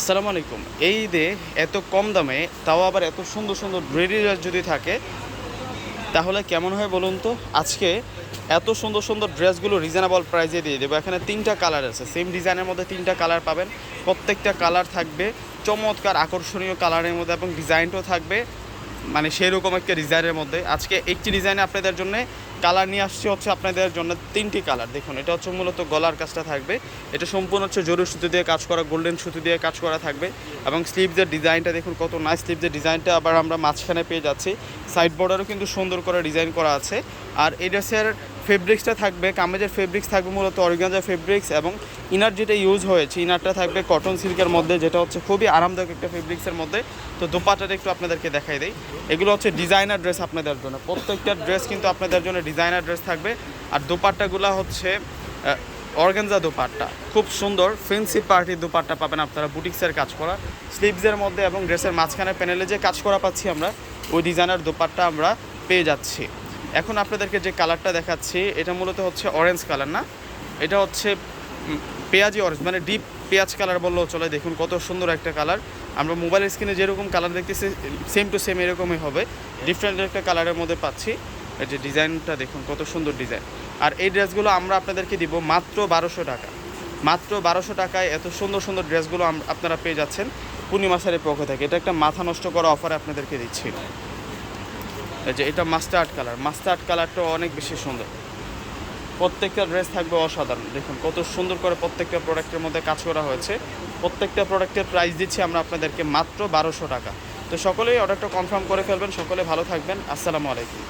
আসসালামু আলাইকুম। এই ঈদে এত কম দামে, তাও আবার এত সুন্দর সুন্দর রেডি ড্রেস যদি থাকে, তাহলে কেমন হয় বলুন তো? আজকে এত সুন্দর সুন্দর ড্রেসগুলো রিজনেবল প্রাইসে দিয়ে দেবো। এখানে তিনটা কালার আছে সেম ডিজাইনের মধ্যে তিনটা কালার পাবেন। প্রত্যেকটা কালার থাকবে, চমৎকার আকর্ষণীয় কালারের মধ্যে এবং ডিজাইনটাও থাকবে। মানে সেরকম একটা ডিজাইনের মধ্যে। আজকে একটি ডিজাইনে আপনাদের জন্য, কালার নিয়ে আসছি হচ্ছে আপনাদের জন্য তিনটি কালার। দেখুন, এটা হচ্ছে মূলত গলার কাজটা থাকবে। এটা সম্পূর্ণ হচ্ছে জরুরি সুতো দিয়ে কাজ করা, গোল্ডেন সুতো দিয়ে কাজ করা থাকবে। এবং স্লিভসের ডিজাইনটা দেখুন কত নাইস স্লিভসের ডিজাইনটা আবার আমরা মাঝখানে পেয়ে যাচ্ছি। সাইড বর্ডারও কিন্তু সুন্দর করে ডিজাইন করা আছে। আর এই ড্রেসের ফেব্রিক্সটা থাকবে, কামেজের ফেব্রিক্স থাকবে মূলত অরিগাঞ্জা ফেব্রিক্স এবং ইনার যেটা ইউজ হয়েছে, ইনারটা থাকবে কটন সিল্কের মধ্যে, যেটা হচ্ছে খুবই আরামদায়ক একটা ফেব্রিক্সের মধ্যে। তো দোপাটাটা একটু আপনাদেরকে দেখাই দেই। এগুলো হচ্ছে ডিজাইনার ড্রেস আপনাদের জন্য। প্রত্যেকটা ড্রেস কিন্তু আপনাদের জন্য ডিজাইনার ড্রেস থাকবে। আর দোপাট্টাগুলো হচ্ছে অর্গানজা দোপাট্টা। খুব সুন্দর ফেন্সি পার্টির দোপাট্টা পাবেন আপনারা বুটিক্সের কাজ করা। স্লিভসের মধ্যে এবং ড্রেসের মাঝখানে প্যানেলে যে কাজ করা পাচ্ছি আমরা, ওই ডিজাইনার দোপাট্টা আমরা পেয়ে যাচ্ছি। এখন আপনাদেরকে যে কালারটা দেখাচ্ছি, এটা মূলত হচ্ছে অরেঞ্জ কালার না? এটা হচ্ছে পেঁয়াজি অরেঞ্জ মানে ডিপ পেঁয়াজ কালার বললেও চলে দেখুন কত সুন্দর একটা কালার আমরা মোবাইল স্ক্রিনে যেরকম কালার দেখতেছি সেম টু সেম এরকমই হবে। ডিফারেন্ট একটা কালারের মধ্যে পাচ্ছি। এই যে ডিজাইনটা দেখুন, কত সুন্দর ডিজাইন। আর এই ড্রেসগুলো আমরা আপনাদেরকে দিব মাত্র বারোশো টাকা। মাত্র বারোশো টাকায় এত সুন্দর সুন্দর ড্রেসগুলো আপনারা পেয়ে যাচ্ছেন। পূর্ণিমা সারের পক্ষ থেকে। এটা একটা মাথা নষ্ট করা অফারে আপনাদেরকে দিচ্ছি। যে এটা মাস্টার্ড কালার মাস্টার্ড কালারটা অনেক বেশি সুন্দর। প্রত্যেকটা ড্রেস থাকবে অসাধারণ। দেখুন, কত সুন্দর করে প্রত্যেকটা প্রোডাক্টের মধ্যে কাজ করা হয়েছে। প্রত্যেকটা প্রোডাক্টের প্রাইস দিচ্ছি আমরা আপনাদেরকে মাত্র বারোশো টাকা। তো সকলেই অর্ডারটা কনফার্ম করে ফেলবেন, সকলে ভালো থাকবেন। আসসালামু আলাইকুম।